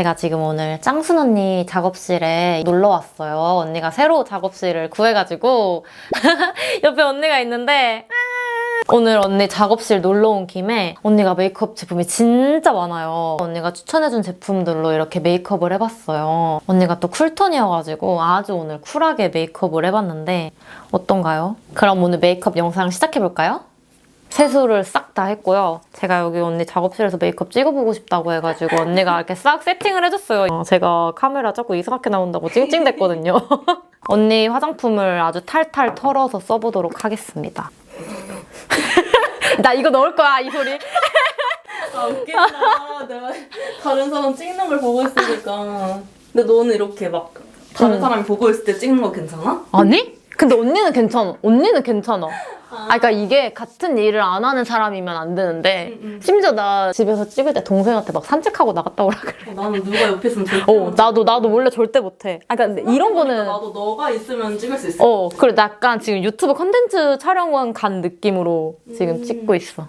제가 지금 오늘 짱순 언니 작업실에 놀러 왔어요. 언니가 새로 작업실을 구해가지고 옆에 언니가 있는데 오늘 언니 작업실 놀러 온 김에 언니가 메이크업 제품이 진짜 많아요. 언니가 추천해준 제품들로 이렇게 메이크업을 해봤어요. 언니가 또 쿨톤이어가지고 아주 오늘 쿨하게 메이크업을 해봤는데 어떤가요? 그럼 오늘 메이크업 영상 시작해볼까요? 세수를 싹 다 했고요. 제가 여기 언니 작업실에서 메이크업 찍어보고 싶다고 해가지고 언니가 이렇게 싹 세팅을 해줬어요. 어, 제가 카메라 자꾸 이상하게 나온다고 찡찡댔거든요. 언니 화장품을 아주 탈탈 털어서 써보도록 하겠습니다. 나 이거 넣을 거야, 이 소리. 아 웃긴다. 내가 다른 사람 찍는 걸 보고 있으니까. 근데 너는 이렇게 막 다른 응. 사람이 보고 있을 때 찍는 거 괜찮아? 아니? 근데 언니는 괜찮아. 언니는 괜찮아. 아, 그러니까 이게 같은 일을 안 하는 사람이면 안 되는데 응, 응. 심지어 나 집에서 찍을 때 동생한테 막 산책하고 나갔다 오라 그래. 어, 나는 누가 옆에 있으면 절대 어, 못 나도 나도 원래 절대 못해. 아, 그러니까 이런 거는 나도 너가 있으면 찍을 수 있어. 어, 그래 나 약간 지금 유튜브 컨텐츠 촬영원 간 느낌으로 지금 음. 찍고 있어.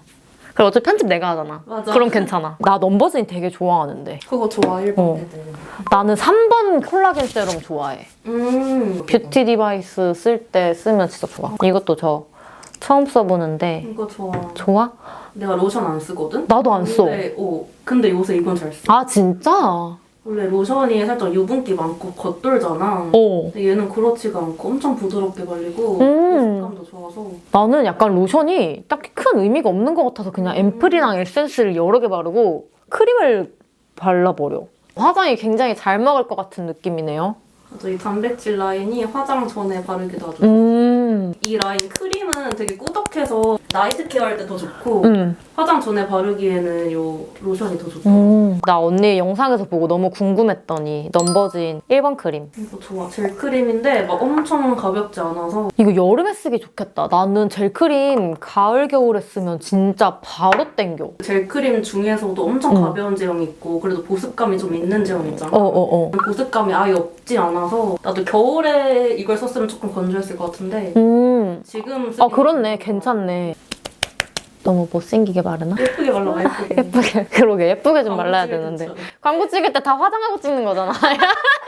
그리고 어차피 편집 내가 하잖아. 맞아. 그럼 괜찮아. 나 넘버즈인 되게 좋아하는데. 그거 좋아 일본 어. 애들. 나는 3번 콜라겐 세럼 좋아해. 음. 뷰티 디바이스 쓸 때 쓰면 진짜 좋아. 이것도 저 처음 써보는데 이거 좋아. 좋아? 내가 로션 안 쓰거든. 나도 안 써. 근데, 어, 근데 요새 이건 잘 써. 아 진짜? 원래 로션이 살짝 유분기 많고 겉돌잖아. 어. 근데 얘는 그렇지가 않고 엄청 부드럽게 발리고 음. 식감도 좋아서 나는 약간 로션이 딱히 큰 의미가 없는 것 같아서 그냥 앰플이랑 에센스를 여러 개 바르고 크림을 발라버려. 화장이 굉장히 잘 먹을 것 같은 느낌이네요. 이 단백질 라인이 화장 전에 바르기도 아주 음, 이 라인 크림은 되게 꾸덕해서 나이트 케어 할 때 더 좋고 음, 화장 전에 바르기에는 요 로션이 더 좋다. 음. 나 언니 영상에서 보고 너무 궁금했더니 넘버즈인 1번 크림. 이거 좋아. 젤 크림인데 막 엄청 가볍지 않아서 이거 여름에 쓰기 좋겠다. 나는 젤 크림 가을 겨울에 쓰면 진짜 바로 땡겨. 젤 크림 중에서도 엄청 음. 가벼운 제형이 있고 그래도 보습감이 좀 있는 제형 있잖아. 어어 어. 보습감이 아예 없지 않아 서 나도 겨울에 이걸 썼으면 조금 건조했을 것 같은데 음. 지금 아 그렇네. 괜찮네. 너무 못생기게 바르나? 예쁘게 발라봐 예쁘게. 예쁘게 그러게 예쁘게 좀 찍을 되는데 때처럼. 광고 찍을 때 다 화장하고 찍는 거잖아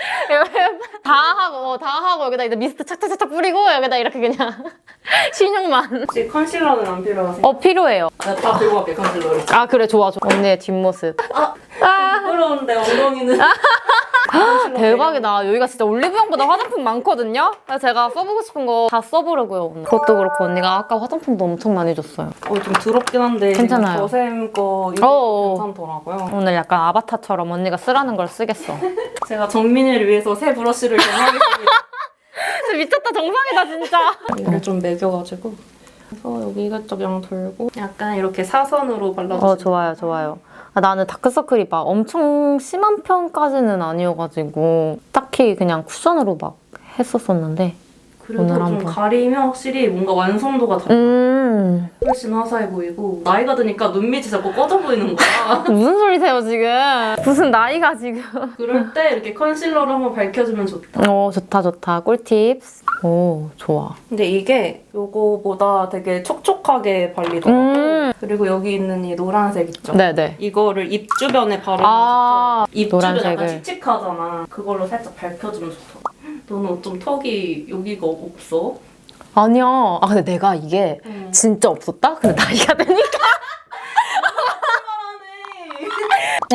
다 하고 어, 다 하고 여기다 이제 미스트 착착착착 뿌리고 여기다 이렇게 그냥 신용만. 혹시 컨실러는 안 필요하세요? 어 필요해요. 나다 들고 갈게 컨실러를. 아 그래 좋아 좋아. 언니의 뒷모습. 아 부끄러운데 엉덩이는. 대박이다. 여기가 진짜 올리브영보다 화장품 많거든요? 그래서 제가 써보고 싶은 거 다 써보려고요 오늘. 그것도 그렇고 언니가 아까 화장품도 엄청 많이 줬어요. 어, 좀 더럽긴 한데 괜찮아요. 더샘 거 이거 어어. 괜찮더라고요. 오늘 약간 아바타처럼 언니가 쓰라는 걸 쓰겠어. 제가 정민이 를 위해서 새 브러쉬를 개발했습니다. 진짜 미쳤다. 정상이다 진짜. 이를 좀 매겨가지고. 그래서 여기 이것저것 돌고 약간 이렇게 사선으로 발라주세요. 어 좋아요 좋아요. 아, 나는 다크서클이 막 엄청 심한 편까지는 아니어가지고 딱히 그냥 쿠션으로 막 했었었는데 그래도 오늘 좀 한번. 가리면 확실히 뭔가 완성도가 다음 훨씬 화사해 보이고 나이가 드니까 눈밑이 자꾸 꺼져 보이는 거야. 무슨 소리세요 지금 무슨 나이가 지금 그럴 때 이렇게 컨실러로 한번 밝혀주면 좋다. 어 좋다 좋다 꿀팁스 오 좋아 근데 이게 요거보다 되게 촉촉하게 발리더라고. 음 그리고 여기 있는 이 노란색 있죠? 네네 이거를 입 주변에 바르면 아, 좋다. 입 주변 노란색을. 약간 칙칙하잖아. 그걸로 살짝 밝혀주면 좋다. 너는 좀 턱이 여기가 없어? 아니야 아 근데 내가 이게 응. 진짜 없었다? 근데 나이가 되니까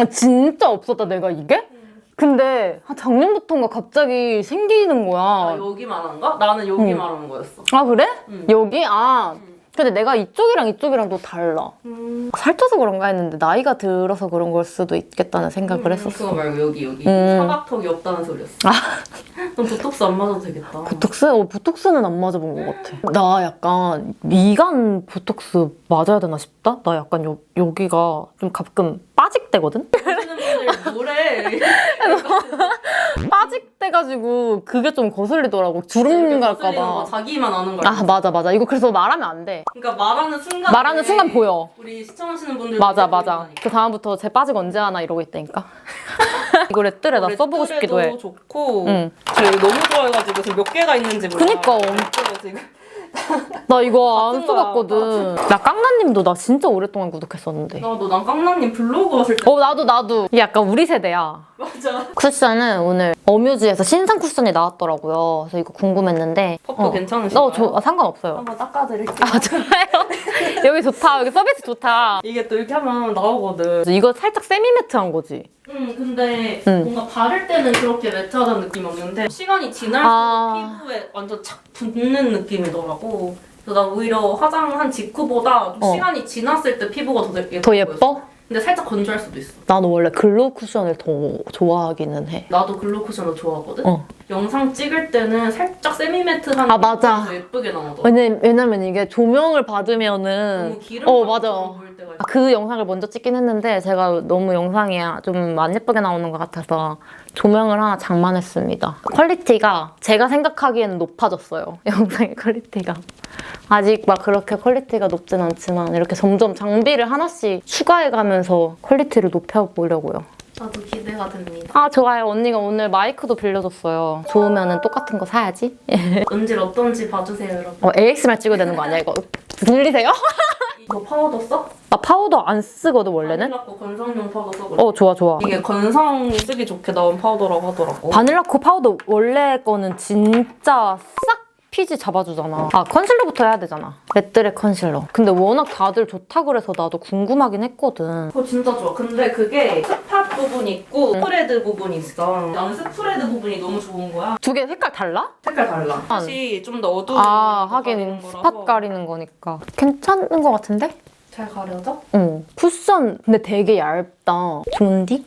아, 진짜 없었다 내가 이게? 근데 한 작년부터인가 갑자기 생기는 거야 아, 여기 말한가? 나는 여기 응. 말하는 거였어. 아 그래? 응. 여기? 아 응. 근데 내가 이쪽이랑 이쪽이랑 또 달라 음. 살쪄서 그런가 했는데 나이가 들어서 그런 걸 수도 있겠다는 생각을 음, 했었어 그거 말고 여기 여기 음. 사각턱이 없다는 소리였어. 아. 넌 보톡스 안 맞아도 되겠다. 보톡스? 어, 보톡스는 안 맞아본 것 같아 나 약간 미간 보톡스 맞아야 되나 싶다? 나 약간 요, 여기가 좀 가끔 빠직대거든? 보시는 분들 뭐래? 빠직대가지고 그게 좀 거슬리더라고. 주름 갈까봐. 자기만 아는 거아 알지? 맞아 맞아. 이거 그래서 말하면 안 돼. 그러니까 말하는 순간 말하는 순간 보여. 우리 시청하시는 분들 맞아 맞아. 그 다음부터 제 빠직 언제 하나 이러고 있다니까. 이거 랩들에 나 써보고 싶기도 해. 좋고 응. 저 이거 너무 좋아해가지고 지금 몇 개가 있는지 몰라. 그니까. 지금. 나 이거 안 써봤거든. 나 깡나님도 나 진짜 오랫동안 구독했었는데. 나도 난 깡나님 블로그 봤을 때어 나도 나도. 이게 약간 우리 세대야 맞아. 쿠션은 오늘 어뮤즈에서 신상 쿠션이 나왔더라고요. 그래서 이거 궁금했는데. 퍼프 괜찮으신가요? 어, 저, 아, 상관없어요. 한번 닦아드릴게요. 아, 좋아요. 여기 좋다. 여기 서비스 좋다. 이게 또 이렇게 하면 나오거든. 이거 살짝 세미매트한 거지? 응, 근데 응. 뭔가 바를 때는 그렇게 매트하다는 느낌이 없는데 시간이 지날수록 아. 피부에 완전 착 붙는 느낌이더라고. 그래서 나 오히려 화장한 직후보다 좀 어. 시간이 지났을 때 피부가 더 예뻐. 더 예뻐? 근데 살짝 건조할 수도 있어. 나는 원래 글로우 쿠션을 더 좋아하기는 해. 나도 글로 쿠션을 좋아하거든. 어. 영상 찍을 때는 살짝 세미 매트한 아, 맞아. 더 예쁘게 나오더라고. 왜냐, 왜냐면 이게 조명을 받으면은. 너무 기름 어, 맞아. 보일 때가 아, 있어. 그 영상을 먼저 찍긴 했는데 제가 너무 영상이 좀 안 예쁘게 나오는 것 같아서 조명을 하나 장만했습니다. 퀄리티가 제가 생각하기에는 높아졌어요. 영상의 퀄리티가. 아직 막 그렇게 퀄리티가 높진 않지만 이렇게 점점 장비를 하나씩 추가해가면서 퀄리티를 높여보려고요. 나도 기대가 됩니다. 아 좋아요. 언니가 오늘 마이크도 빌려줬어요. 좋으면 똑같은 거 사야지. 음질 어떤지 봐주세요, 여러분. 어, ASMR 찍어야 되는 거 아니야 이거? 들리세요? 너 파우더 써? 나 파우더 안 쓰거든 원래는. 바닐라코 건성용 파우더 써. 그래. 어 좋아 좋아. 이게 건성 쓰기 좋게 나온 파우더라고 하더라고. 바닐라코 파우더 원래 거는 진짜 싹 피지 잡아주잖아. 아 컨실러부터 해야 되잖아. 레드렉 컨실러. 근데 워낙 다들 좋다 그래서 나도 궁금하긴 했거든. 그거 진짜 좋아. 근데 그게 스팟 부분이 있고 스프레드 부분이 있어. 나는 스프레드 부분이 너무 좋은 거야. 두 개 색깔 달라? 색깔 달라. 사실 좀 더 어두운 아 거 하긴 가리는 거라서 스팟 가리는 거니까. 괜찮은 거 같은데? 잘 가려져? 응. 쿠션 근데 되게 얇다. 좋은디?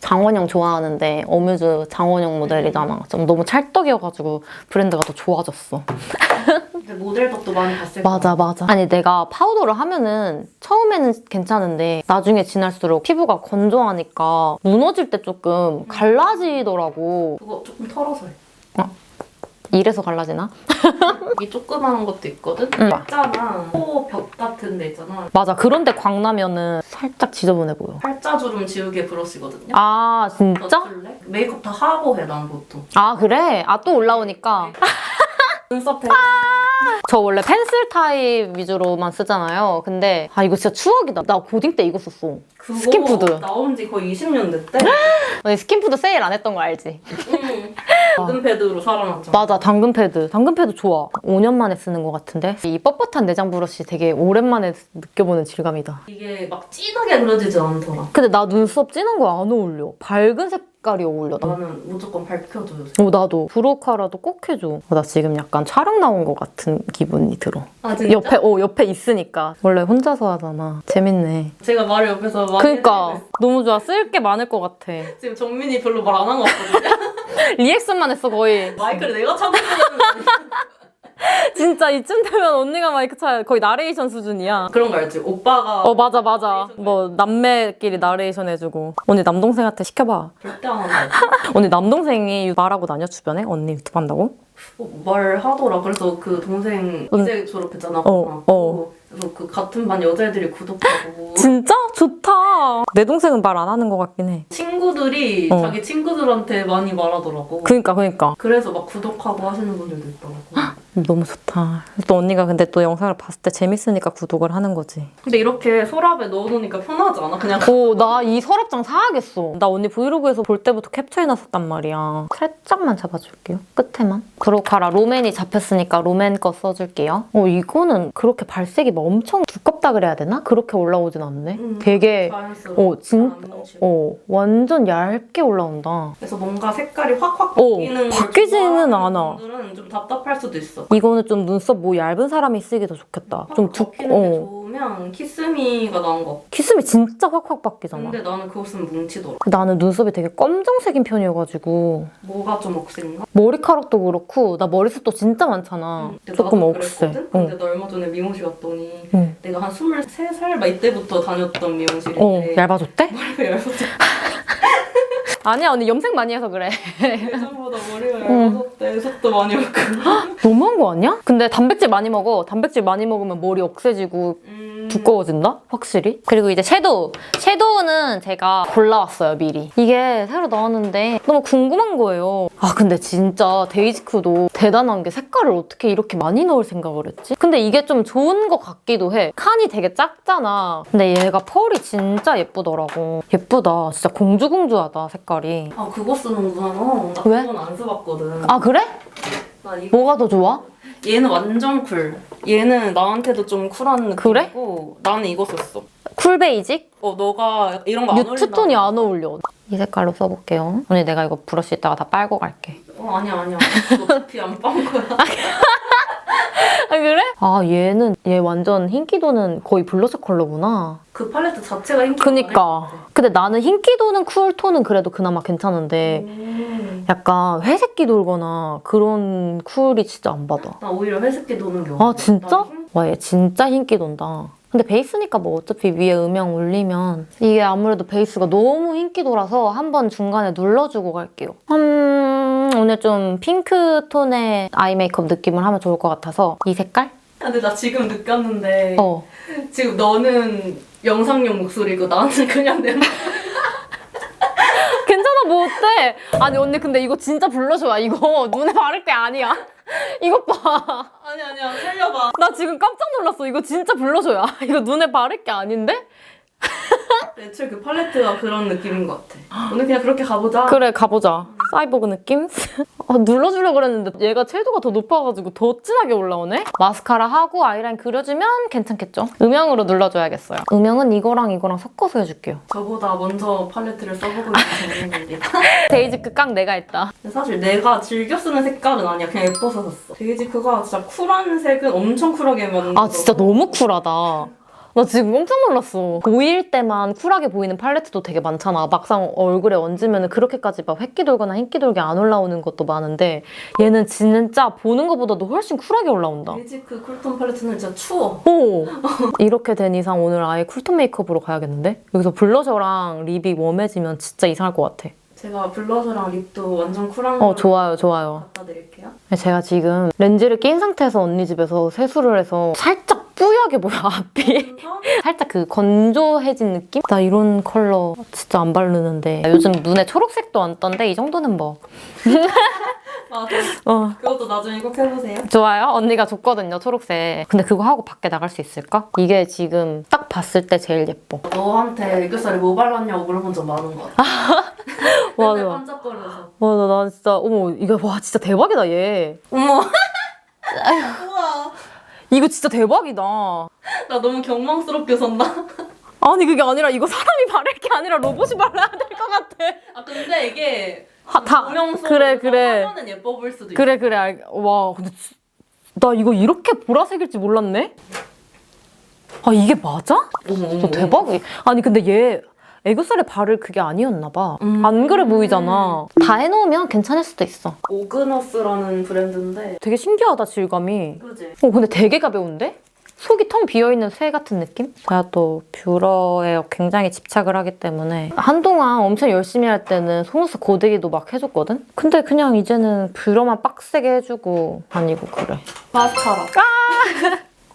장원영 좋아하는데 어뮤즈 장원영 모델이잖아. 좀 너무 찰떡이어가지고 브랜드가 더 좋아졌어. 근데 모델덕도 많이 봤을 거야. 맞아 맞아 아니 내가 파우더를 하면은 처음에는 괜찮은데 나중에 지날수록 피부가 건조하니까 무너질 때 조금 갈라지더라고 그거 조금 털어서 해. 이래서 갈라지나? 여기 조그마한 것도 있거든? 응. 있잖아. 코벽 같은 데 있잖아. 맞아 그런데 광 나면은 살짝 지저분해 보여 팔자주름 지우개 브러쉬거든요. 아너 진짜? 쓸래? 메이크업 다 하고 해, 난 보통. 아 그래? 아 또 올라오니까 눈썹 대 저 원래 펜슬 타입 위주로만 쓰잖아요 근데 아 이거 진짜 추억이다 나 고딩 때 이거 썼어 그거 스킨푸드. 나온 지 거의 20년 됐대. 언니 스킨푸드 세일 안 했던 거 알지? 응. 작은 패드로 살아났잖아. 맞아 당근 패드. 당근 패드 좋아. 5년 만에 쓰는 것 같은데? 이 뻣뻣한 내장 브러쉬 되게 오랜만에 느껴보는 질감이다. 이게 막 진하게 그려지지 않더라. 근데 나 눈썹 진한 거 안 어울려. 밝은 색 깔이 어울려 나. 나는 무조건 밝혀줘 요새. 어 나도 브로카라도 꼭 해줘 어, 나 지금 약간 촬영 나온 것 같은 기분이 들어 아 진짜? 옆에 어 옆에 있으니까 원래 혼자서 하잖아 재밌네 제가 말을 옆에서 많이 그니까 있어. 너무 좋아 쓸 게 많을 것 같아 지금 정민이 별로 말 안 한 것 같거든요. 리액션만 했어 거의 마이크를 내가 차고 있는 거 아니야? 진짜 이쯤 되면 언니가 마이크 차야 거의 나레이션 수준이야 그런 거 알지? 오빠가 어 맞아 맞아 뭐 남매끼리 나레이션 해주고 언니 남동생한테 시켜봐 절대 안 한다. 언니 남동생이 말하고 다녀 주변에 언니 유튜브 한다고? 어, 말 하더라. 그래서 그 동생 응. 이제 졸업했잖아. 어. 어. 그래서 그 같은 반 여자애들이 구독하고. 진짜? 좋다. 내 동생은 말 안 하는 것 같긴 해. 친구들이 어. 자기 친구들한테 많이 말하더라고. 그니까 그니까. 그래서 막 구독하고 하시는 분들도 있더라고. 너무 좋다. 또 언니가 근데 또 영상을 봤을 때 재밌으니까 구독을 하는 거지. 근데 이렇게 서랍에 넣어놓으니까 편하지 않아? 그냥 오 나 이 서랍장 사야겠어. 나 언니 브이로그에서 볼 때부터 캡처해놨었단 말이야. 살짝만 잡아줄게요. 끝에만. 브로카라. 롬앤이 잡혔으니까 롬앤 거 써줄게요. 어 이거는 그렇게 발색이 뭐 엄청 두껍다 그래야 되나? 그렇게 올라오진 않네 음, 되게. 어, 진. 어, 완전 얇게 올라온다. 그래서 뭔가 색깔이 확확 어, 바뀌는 걸 바뀌지는 않아. 분들은 좀 답답할 수도 있어. 이거는 좀 눈썹 뭐 얇은 사람이 쓰기 더 좋겠다. 좀확 두꺼, 어. 좋으면 키스미가 나은 거. 키스미 진짜 확확 바뀌잖아. 근데 나는 그거 쓰면 뭉치더라. 나는 눈썹이 되게 검정색인 편이어가지고 뭐가 좀 억센가? 머리카락도 그렇고 나 머리숱도 진짜 많잖아. 응, 근데 조금 억세. 그랬거든? 응. 근데 나 얼마 전에 미용실 갔더니 응. 내가 한 23살 막 이때부터 다녔던 어, 미용실인데 얇아졌대? 머리가 얇았대. 아니야, 언니 염색 많이 해서 그래. 예전보다 머리가 얇아졌대. 속도 많이 없고. 너무한 거 아니야? 근데 단백질 많이 먹어. 단백질 많이 먹으면 머리 억세지고 음, 두꺼워진다? 확실히. 그리고 이제 섀도우. 섀도우는 제가 골라왔어요, 미리. 이게 새로 나왔는데 너무 궁금한 거예요. 아, 근데 진짜 데이지크도 대단한 게 색깔을 어떻게 이렇게 많이 넣을 생각을 했지? 근데 이게 좀 좋은 것 같기도 해. 칸이 되게 작잖아. 근데 얘가 펄이 진짜 예쁘더라고. 예쁘다. 진짜 공주공주하다, 색깔이. 아 그거 쓰는구나. 나 왜? 그건 안 써봤거든. 아, 그래? 나 이거 뭐가 더 좋아? 얘는 완전 쿨. 얘는 나한테도 좀 쿨한 그래? 느낌이고 나는 이거 썼어. 쿨 베이직? 어 너가 이런 거 안 어울린다. 뉴트톤이 안 어울려. 이 색깔로 써볼게요. 언니 내가 이거 브러쉬 이따가 다 빨고 갈게. 어 아니야 아니야. 너 어차피 안빤 거야. 아 그래? 아 얘는 얘 완전 흰기도는 거의 블러셔 컬러구나. 그 팔레트 자체가 흰 그니까. 근데 나는 흰기도는 쿨톤은 그래도 그나마 괜찮은데 음. 약간 회색기 돌거나 그런 쿨이 진짜 안 받아. 나 오히려 회색기 도는 게아 진짜? 와 얘 진짜 흰기 돈다. 근데 베이스니까 뭐 어차피 위에 음영 올리면 이게 아무래도 베이스가 너무 흰기 돌아서 한번 중간에 눌러주고 갈게요. 음, 오늘 좀 핑크 톤의 아이 메이크업 느낌을 하면 좋을 것 같아서 이 색깔? 아, 근데 나 지금 느꼈는데 어. 지금 너는 영상용 목소리고 나는 그냥 내 말. 괜찮아 뭐 어때? 아니 언니 근데 이거 진짜 블러셔야 이거 눈에 바를 게 아니야. 이것 봐. 아니 아니야 살려봐. 나 지금 깜짝 놀랐어. 이거 진짜 블러셔야. 이거 눈에 바를 게 아닌데? 애초에 그 팔레트가 그런 느낌인 것 같아. 오늘 그냥 그렇게 가보자. 그래 가보자. 사이보그 느낌? 아, 눌러주려고 그랬는데 얘가 채도가 더 높아가지고 더 진하게 올라오네? 마스카라 하고 아이라인 그려주면 괜찮겠죠? 음영으로 눌러줘야겠어요. 음영은 이거랑 이거랑 섞어서 해줄게요. 저보다 먼저 팔레트를 써보고 있는 재능인데. 데이지크 깡 내가 했다. 근데 사실 내가 즐겨 쓰는 색깔은 아니야. 그냥 예뻐서 샀어. 데이지크가 진짜 쿨한 색은 엄청 쿨하게 만든 아 진짜 너무 쿨하다. 나 지금 깜짝 놀랐어. 보일 때만 쿨하게 보이는 팔레트도 되게 많잖아. 막상 얼굴에 얹으면 그렇게까지 막 획기 돌거나 흰기 돌게 안 올라오는 것도 많은데 얘는 진짜 보는 것보다도 훨씬 쿨하게 올라온다. 데이지크 쿨톤 팔레트는 진짜 추워. 오! 이렇게 된 이상 오늘 아예 쿨톤 메이크업으로 가야겠는데? 여기서 블러셔랑 립이 웜해지면 진짜 이상할 것 같아. 제가 블러셔랑 립도 완전 쿨한 어, 거 좋아요, 좋아요. 갖다 드릴게요. 제가 지금 렌즈를 낀 상태에서 언니 집에서 세수를 해서 살짝 뿌옇게 보여, 앞이. 살짝 그 건조해진 느낌? 나 이런 컬러 진짜 안 바르는데. 요즘 눈에 초록색도 안 떴는데 이 정도는 뭐. 맞아. 어. 그것도 나중에 꼭 해보세요. 좋아요. 언니가 줬거든요, 초록색. 근데 그거 하고 밖에 나갈 수 있을까? 이게 지금 딱 봤을 때 제일 예뻐. 너한테 애교살에 뭐 발랐냐고 물어본 적 많은 것 같아. 맨날 맞아. 반짝거려서. 맞아, 나 진짜, 어머, 이거, 와, 진짜 대박이다, 얘. 어머. 우와. 이거 진짜 대박이다. 나 너무 경망스럽게 선다. 아니, 그게 아니라, 이거 사람이 바를 게 아니라 로봇이 발라야 될 것 같아. 아 근데 이게 하, 다, 조명소 그래, 그래. 하면은 예뻐 보일 수도 있어. 그래, 그래. 알, 와, 근데, 지- 나 이거 이렇게 보라색일지 몰랐네? 아, 이게 맞아? 어머, 어머, 너 대박이. 아니, 근데 얘, 애교살에 바를 그게 아니었나 봐. 음. 안 그래 보이잖아. 다 해놓으면 괜찮을 수도 있어. 오그너스라는 브랜드인데. 되게 신기하다, 질감이. 그지? 어, 근데 되게 가벼운데? 속이 텅 비어있는 쇠 같은 느낌? 제가 또 뷰러에 굉장히 집착을 하기 때문에 한동안 엄청 열심히 할 때는 속눈썹 고데기도 막 해줬거든? 근데 그냥 이제는 뷰러만 빡세게 해주고 아니고 그래. 마스카라.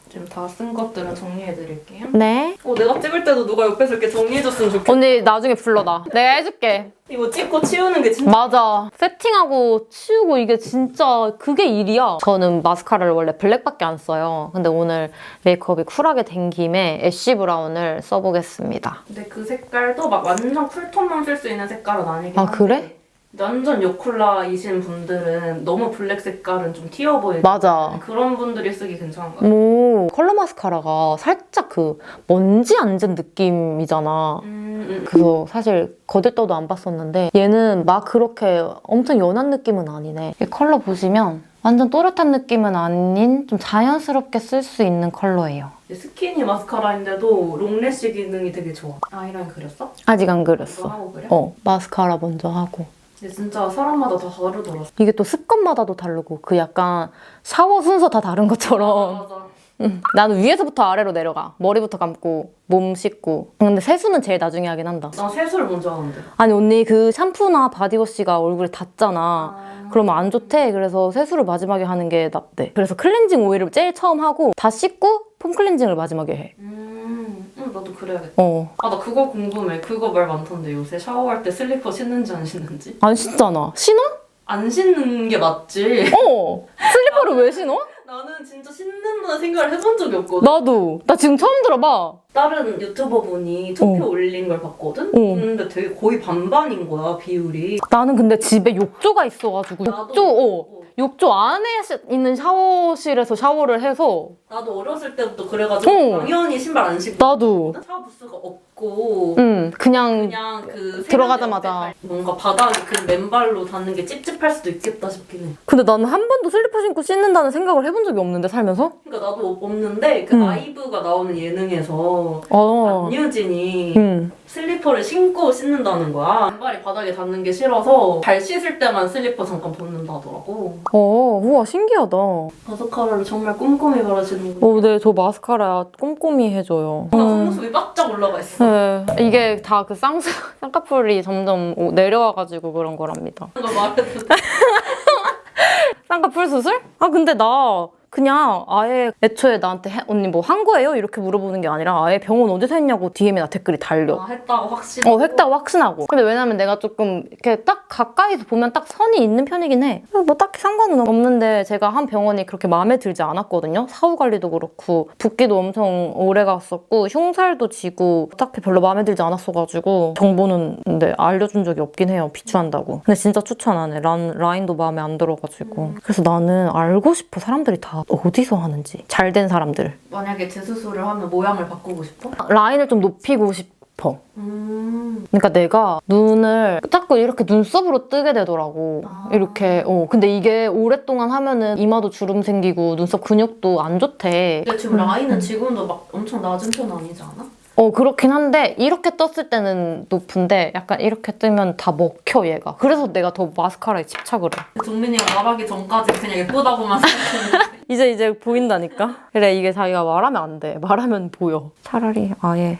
지금 다 쓴 것들은 정리해드릴게요. 네. 어, 내가 찍을 때도 누가 옆에서 이렇게 정리해줬으면 좋겠다. 언니 나중에 불러다. 내가 해줄게. 이거 찍고 치우는 게 진짜. 맞아. 세팅하고 치우고 이게 진짜 그게 일이야. 저는 마스카라를 원래 블랙밖에 안 써요. 근데 오늘 메이크업이 쿨하게 된 김에 애쉬 브라운을 써보겠습니다. 근데 그 색깔도 막 완전 쿨톤만 쓸 수 있는 색깔은 아니긴 아, 한데 그래? 완전 요콜라이신 분들은 너무 블랙 색깔은 좀 튀어 보이고 맞아. 그런 분들이 쓰기 괜찮은 것 같아요. 오, 컬러 마스카라가 살짝 그 먼지 앉은 느낌이잖아. 음, 음. 그래서 사실 거들떠도 안 봤었는데 얘는 막 그렇게 엄청 연한 느낌은 아니네. 이 컬러 보시면 완전 또렷한 느낌은 아닌 좀 자연스럽게 쓸 수 있는 컬러예요. 스키니 마스카라인데도 롱래쉬 기능이 되게 좋아. 아이라인 그렸어? 아직 안 그렸어. 하고 그래? 어, 마스카라 먼저 하고. 근데 진짜 사람마다 다 다르더라. 이게 또 습관마다도 다르고 그 약간 샤워 순서 다 다른 것처럼 맞아. 응. 나는 위에서부터 아래로 내려가. 머리부터 감고 몸 씻고. 근데 세수는 제일 나중에 하긴 한다. 나 세수를 먼저 하는데. 아니 언니 그 샴푸나 바디워시가 얼굴에 닿잖아. 아. 그러면 안 좋대. 그래서 세수를 마지막에 하는 게 낫대. 그래서 클렌징 오일을 제일 처음 하고 다 씻고 폼 클렌징을 마지막에 해. 음. 음, 나도 그래야겠다. 어. 아, 나 그거 궁금해. 그거 말 많던데 요새 샤워할 때 슬리퍼 신는지 안 신는지? 안 신잖아. 신어? 안 신는 게 맞지. 어. 슬리퍼를 왜 신어? 나는 진짜 신는다는 생각을 해본 적이 없거든. 나도. 나 지금 처음 들어봐. 다른 유튜버 분이 투표 어. 올린 걸 봤거든? 어. 근데 되게 거의 반반인 거야, 비율이. 나는 근데 집에 욕조가 있어가지고 나도. 욕조, 어. 욕조 안에 시- 있는 샤워실에서 샤워를 해서 나도 어렸을 때부터 그래가지고 어. 당연히 신발 안 신고 나도. 샤워 부스가 없 고 응, 그냥 그냥 그 들어가자마자. 뭔가 바닥에 그 맨발로 닿는 게 찝찝할 수도 있겠다 싶긴 해. 근데 나는 한 번도 슬리퍼 신고 씻는다는 생각을 해본 적이 없는데 살면서? 그러니까 나도 없는데 그 음. 아이브가 나오는 예능에서 어. 안유진이 응. 슬리퍼를 신고 씻는다는 거야. 맨발이 바닥에 닿는 게 싫어서 발 씻을 때만 슬리퍼 잠깐 벗는다더라고. 어, 우와 신기하다. 어, 마스카라를 정말 꼼꼼히 바르시는구나. 네, 저 마스카라 꼼꼼히 해줘요. 뭔가 음. 속모습이 바짝 올라가 있어. 네, 이게 다 그 쌍수, 쌍꺼풀이 점점 오- 내려와가지고 그런 거랍니다. 그거 말해도 쌍꺼풀 수술? 아, 근데 나 그냥 아예 애초에 나한테 해- 언니 뭐 한 거예요? 이렇게 물어보는 게 아니라 아예 병원 어디서 했냐고 DM에 나 댓글이 달려. 아, 했다고 확실히. 어, 했다고 확신하고. 근데 왜냐면 내가 조금 이렇게 딱 가까이서 보면 딱 선이 있는 편이긴 해. 뭐 딱히 상관은 없는데 제가 한 병원이 그렇게 마음에 들지 않았거든요. 사후 관리도 그렇고 붓기도 엄청 오래 갔었고 흉살도 지고 딱히 별로 마음에 들지 않았어가지고 정보는 근데 알려준 적이 없긴 해요. 비추한다고. 근데 진짜 추천 안 해. 란, 라인도 마음에 안 들어가지고. 그래서 나는 알고 싶어. 사람들이 다 어디서 하는지. 잘 된 사람들. 만약에 재수술을 하면 모양을 바꾸고 싶어? 라인을 좀 높이고 싶어. 음. 그러니까 내가 눈을 자꾸 이렇게 눈썹으로 뜨게 되더라고. 아. 이렇게. 어. 근데 이게 오랫동안 하면은 이마도 주름 생기고 눈썹 근육도 안 좋대. 근데 지금 라인은 지금도 막 엄청 낮은 편 아니지 않아? 어, 그렇긴 한데 이렇게 떴을 때는 높은데 약간 이렇게 뜨면 다 먹혀 얘가. 그래서 내가 더 마스카라에 집착을 해. 종민이가 말하기 전까지 그냥 예쁘다고만 생각했는데 이제 이제 보인다니까? 그래 이게 자기가 말하면 안 돼. 말하면 보여. 차라리 아예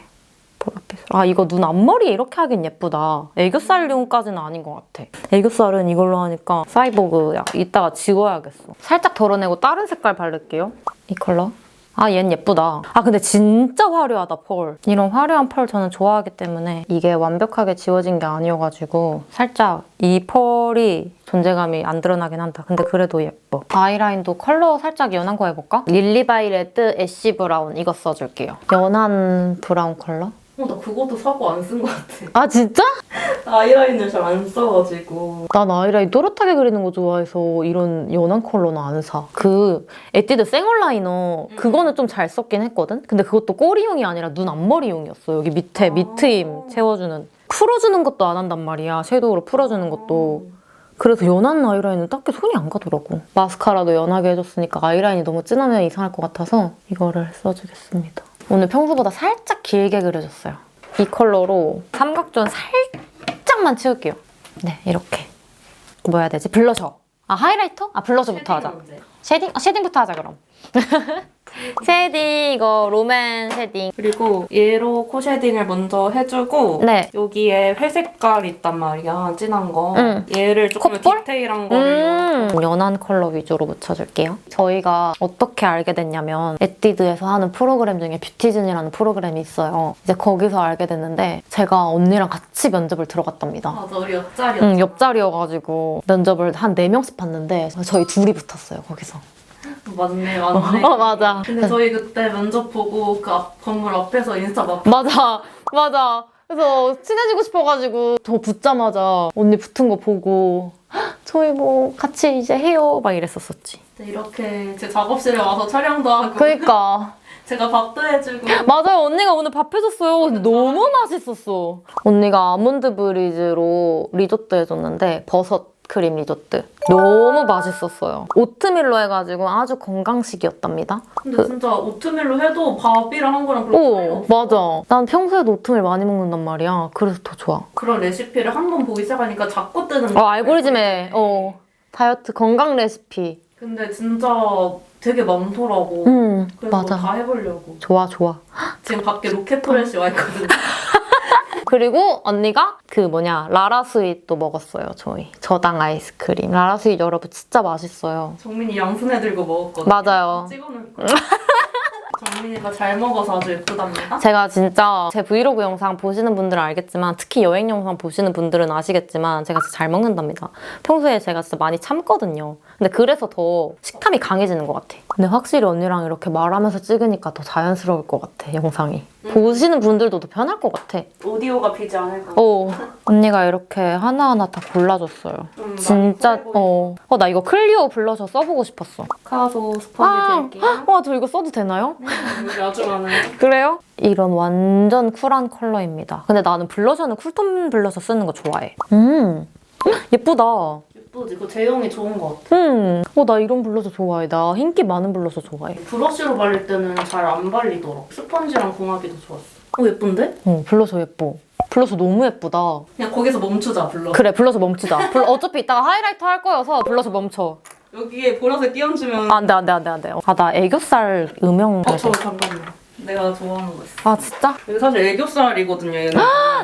보랏빛으로. 아 이거 눈 앞머리 이렇게 하긴 예쁘다. 애교살용까지는 아닌 것 같아. 애교살은 이걸로 하니까 사이보그 야, 이따가 지워야겠어. 살짝 덜어내고 다른 색깔 바를게요. 이 컬러. 아, 얜 예쁘다. 아, 근데 진짜 화려하다, 펄. 이런 화려한 펄 저는 좋아하기 때문에 이게 완벽하게 지워진 게 아니어가지고 살짝 이 펄이 존재감이 안 드러나긴 한다. 근데 그래도 예뻐. 아이라인도 컬러 살짝 연한 거 해볼까? 릴리바이 레드 애쉬 브라운 이거 써줄게요. 연한 브라운 컬러? 어, 나 그것도 사고 안 쓴 것 같아 아, 진짜? 아이라인을 잘 안 써가지고 난 아이라인 또렷하게 그리는 거 좋아해서 이런 연한 컬러는 안 사. 그 에뛰드 생얼라이너 그거는 좀 잘 썼긴 했거든? 근데 그것도 꼬리용이 아니라 눈 앞머리용이었어. 여기 밑에 아. 밑트임 채워주는. 풀어주는 것도 안 한단 말이야. 섀도우로 풀어주는 것도. 그래서 연한 아이라인은 딱히 손이 안 가더라고. 마스카라도 연하게 해줬으니까 아이라인이 너무 진하면 이상할 것 같아서 이거를 써주겠습니다. 오늘 평소보다 살짝 길게 그려줬어요. 이 컬러로 삼각존 살짝만 채울게요. 네, 이렇게. 뭐 해야 되지? 블러셔. 아, 하이라이터? 아, 블러셔부터 하자. 쉐딩? 아, 쉐딩부터 하자, 그럼. 쉐딩, 이거 롬앤 쉐딩. 그리고 얘로 코 쉐딩을 먼저 해주고 네. 여기에 회색깔 있단 말이야 진한 거 응. 얘를 조금 콧볼? 디테일한 거를 음, 연한 컬러 위주로 묻혀줄게요. 저희가 어떻게 알게 됐냐면 에뛰드에서 하는 프로그램 중에 뷰티즌이라는 프로그램이 있어요. 이제 거기서 알게 됐는데 제가 언니랑 같이 면접을 들어갔답니다. 맞아 우리 옆자리였어 응, 옆자리여가지고 면접을 한 4명씩 봤는데 저희 둘이 붙었어요, 거기서. 맞네 맞네 어, 맞아. 근데 저희 그때 면접 보고 그 앞, 건물 앞에서 인스타 막 맞아, 맞아. 그래서 친해지고 싶어가지고 저 붙자마자 언니 붙은 거 보고 "헉, 저희 뭐 같이 이제 해요 막 이랬었었지. 이렇게 제 작업실에 와서 촬영도 하고 그러니까 제가 밥도 해주고 맞아요 언니가 오늘 밥 해줬어요. 근데 너무 맛있었어. 언니가 아몬드 브리즈로 리조또 해줬는데 버섯 크림 리조또 너무 맛있었어요. 오트밀로 해가지고 아주 건강식이었답니다. 근데 진짜 오트밀로 해도 밥이랑 한 거랑 별로 차이가 오 없어 맞아. 난 평소에도 오트밀 많이 먹는단 말이야. 그래서 더 좋아. 그런 레시피를 한 번 보기 시작하니까 자꾸 뜨는 어 알고리즘에 어 다이어트 건강 레시피. 근데 진짜 되게 많더라고 음 그래서 맞아. 다 해보려고 좋아 좋아. 지금 밖에 로켓 프레시 와 있거든요 그리고 언니가 그 뭐냐 라라 스윗도 먹었어요 저희 저당 아이스크림 라라 스윗 여러분 진짜 맛있어요. 정민이 양손에 들고 먹었거든 맞아요. 찍어놓을 언니가 잘 먹어서 아주 예쁘답니다. 제가 진짜 제 브이로그 영상 보시는 분들은 알겠지만 특히 여행 영상 보시는 분들은 아시겠지만 제가 진짜 잘 먹는답니다. 평소에 제가 진짜 많이 참거든요. 근데 그래서 더 식탐이 강해지는 것 같아. 근데 확실히 언니랑 이렇게 말하면서 찍으니까 더 자연스러울 것 같아 영상이. 보시는 분들도 더 편할 것 같아. 오디오가 비지 않을까. 어 언니가 이렇게 하나하나 다 골라줬어요. 좀 진짜 많이 어. 어 나 이거 클리오 블러셔 써보고 싶었어. 카소 아, 스펀지 드릴게요. 와저 이거 써도 되나요? 여기 아주 많아요. 그래요? 이런 완전 쿨한 컬러입니다. 근데 나는 블러셔는 쿨톤 블러셔 쓰는 거 좋아해. 음, 예쁘다. 예쁘지? 그 제형이 좋은 것 같아. 음, 어, 나 이런 블러셔 좋아해. 나 흰기 많은 블러셔 좋아해. 브러쉬로 발릴 때는 잘 안 발리더라. 스펀지랑 궁합이 더 좋았어. 어 예쁜데? 어, 블러셔 예뻐. 블러셔 너무 예쁘다. 그냥 거기서 멈추자 블러. 그래, 블러셔 멈추자. 블- 어차피 이따가 하이라이터 할 거여서 블러셔 멈춰. 여기에 보라색 띄얹으면 아, 안 돼, 안 돼, 안 돼, 안 돼. 아, 나 애교살 음영. 어, 저 잠깐만. 내가 좋아하는 거 있어. 아, 진짜? 이게 사실 애교살이거든요, 얘는.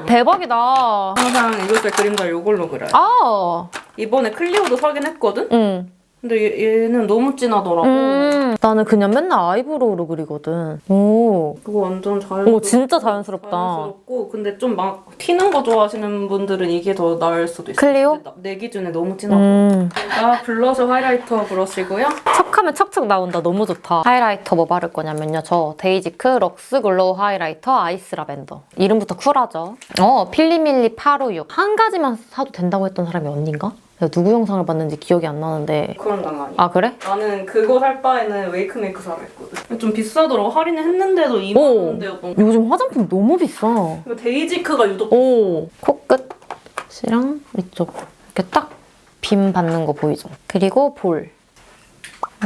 대박이다. 항상 애교살 그림자 이걸로 그려요. 아, 이번에 클리오도 사긴 했거든? 응. 근데 얘, 얘는 너무 진하더라고. 음, 나는 그냥 맨날 아이브로우로 그리거든. 오. 그거 완전 자연스럽고. 오, 진짜 자연스럽다. 자연스럽고. 근데 좀 막 튀는 거 좋아하시는 분들은 이게 더 나을 수도 있어. 클리오? 나- 내 기준에 너무 진하고. 음. 아, 블러셔 하이라이터 브러쉬고요. 척하면 척척 나온다. 너무 좋다. 하이라이터 뭐 바를 거냐면요. 저 데이지크 럭스 글로우 하이라이터 아이스 라벤더. 이름부터 쿨하죠. 어, 필리밀리 856. 한 가지만 사도 된다고 했던 사람이 언니인가? 내가 누구 영상을 봤는지 기억이 안 나는데. 그런 난 아니야. 아, 그래? 나는 그거 살 바에는 웨이크메이크 사라 했거든. 좀 비싸더라고. 할인을 했는데도 2만 오. 원대였던 거. 요즘 화장품 너무 비싸. 이거 데이지크가 유독 오, 코끝이랑 이쪽 이렇게 딱 빔 받는 거 보이죠? 그리고 볼.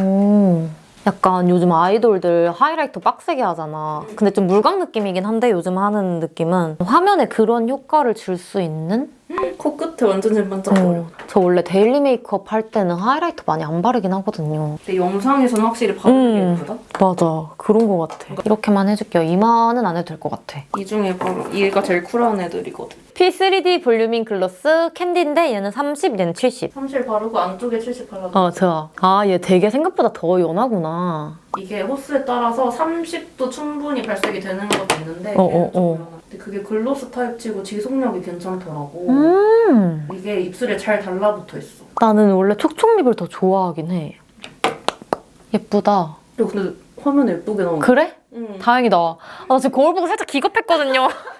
오, 약간 요즘 아이돌들 하이라이터 빡세게 하잖아. 근데 좀 물광 느낌이긴 한데 요즘 하는 느낌은 화면에 그런 효과를 줄 수 있는? 코끝에 완전 잘 반짝거려. 어, 저 원래 데일리 메이크업 할 때는 하이라이터 많이 안 바르긴 하거든요. 근데 영상에서는 확실히 바르는 게 음. 예쁘다. 맞아, 그런 거 같아. 이렇게만 해줄게요. 이만은 안 해도 될 것 같아. 이 중에 바로 얘가 제일 쿨한 애들이거든. P3D 볼륨ing 글로스 캔디인데 얘는 30, 얘는 70. 30 바르고 안쪽에 70 발라줘. 어, 좋아. 아, 얘 되게 생각보다 더 연하구나. 이게 호스에 따라서 30도 충분히 발색이 되는 것도 있는데 어, 어, 좀 어. 근데 그게 글로스 타입치고 지속력이 괜찮더라고. 음. 이게 입술에 잘 달라붙어 있어. 나는 원래 촉촉 립을 더 좋아하긴 해. 예쁘다. 근데 화면에 예쁘게 나오네. 그래? 응. 다행이다. 아, 나 지금 거울 보고 살짝 기겁했거든요.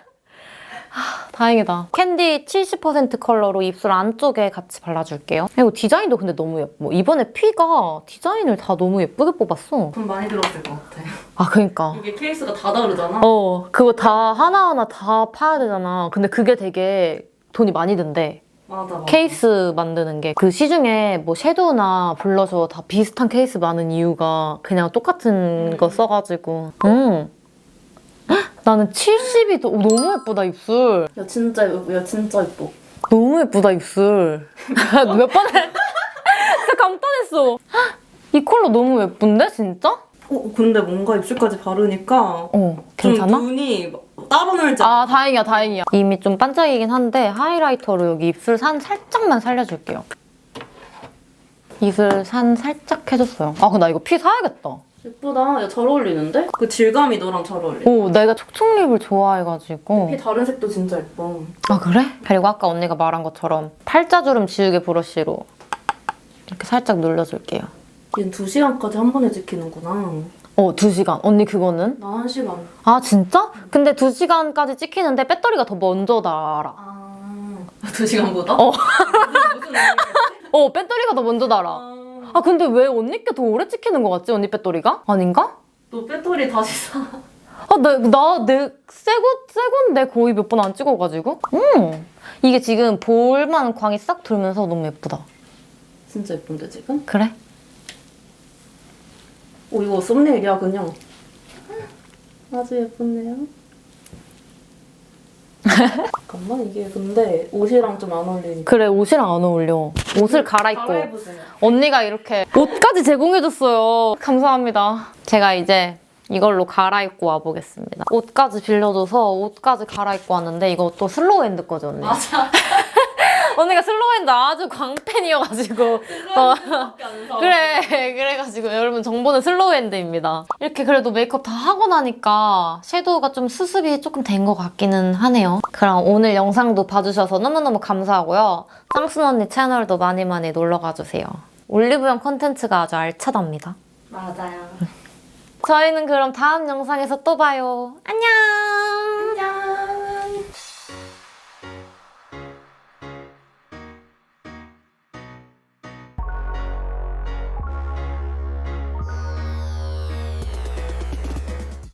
하, 다행이다. 캔디 70% 컬러로 입술 안쪽에 같이 발라줄게요. 이거 디자인도 근데 너무 예뻐. 이번에 피가 디자인을 다 너무 예쁘게 뽑았어. 돈 많이 들었을 것 같아. 아, 그니까. 이게 케이스가 다 다르잖아. 어, 그거 다 하나하나 다 파야 되잖아. 근데 그게 되게 돈이 많이 든대. 맞아, 맞아. 케이스 만드는 게 그 시중에 뭐 섀도우나 블러셔 다 비슷한 케이스 많은 이유가 그냥 똑같은 거 써가지고 음. 헉, 나는 70이 더- 너무 예쁘다 입술 야 진짜 예뻐. 야 진짜 예뻐. 너무 예쁘다 입술 몇 번을 진짜 감탄했어 헉, 이 컬러 너무 예쁜데 진짜? 어 근데 뭔가 입술까지 바르니까 어좀 괜찮아? 눈이 따로 놀지 아 다행이야 다행이야 이미 좀 반짝이긴 한데 하이라이터로 여기 입술 산 살짝만 살려줄게요 입술 산 살짝 해줬어요 아 근데 나 이거 피 사야겠다 예쁘다. 야 잘 어울리는데? 그 질감이 너랑 잘 어울려. 오, 내가 촉촉립을 좋아해가지고. 피 다른 색도 진짜 예뻐. 아, 그래? 그리고 아까 언니가 말한 것처럼 팔자주름 지우개 브러쉬로 이렇게 살짝 눌러줄게요. 얘는 2시간까지 한 번에 찍히는구나. 어, 두 시간. 언니 그거는? 나 1시간. 아, 진짜? 근데 두 시간까지 찍히는데 배터리가 더 먼저 달아. 아... 2시간보다? 어. 무슨 의미야? 어, 배터리가 더 먼저 달아. 아, 근데 왜 언니 게더 오래 찍히는 것 같지? 언니 배터리가? 아닌가? 너 배터리 다시 사. 아, 나, 나, 내, 새 거, 새 건데 거의 몇 번 안 찍어가지고? 음. 이게 지금 볼만 광이 싹 돌면서 너무 예쁘다. 진짜 예쁜데 지금? 그래? 오 이거 썸네일이야 그냥. 아주 예쁘네요. 잠깐만 이게 근데 옷이랑 좀 안 어울리니까. 그래 옷이랑 안 어울려 옷을 갈아입고 갈아입으세요. 언니가 이렇게 옷까지 제공해줬어요. 감사합니다. 제가 이제 이걸로 갈아입고 와보겠습니다. 옷까지 빌려줘서 옷까지 갈아입고 왔는데 이거 또 슬로우 핸드 거죠 언니? 맞아. 언니가 슬로우핸드 아주 광팬이어가지고. 어. 그래 그래가지고 여러분 정보는 슬로우핸드입니다. 이렇게 그래도 메이크업 다 하고 나니까 섀도우가 좀 수습이 조금 된 것 같기는 하네요. 그럼 오늘 영상도 봐주셔서 너무너무 감사하고요. 쌍순 언니 채널도 많이 많이 놀러가주세요 올리브영 컨텐츠가 아주 알차답니다. 맞아요. 저희는 그럼 다음 영상에서 또 봐요. 안녕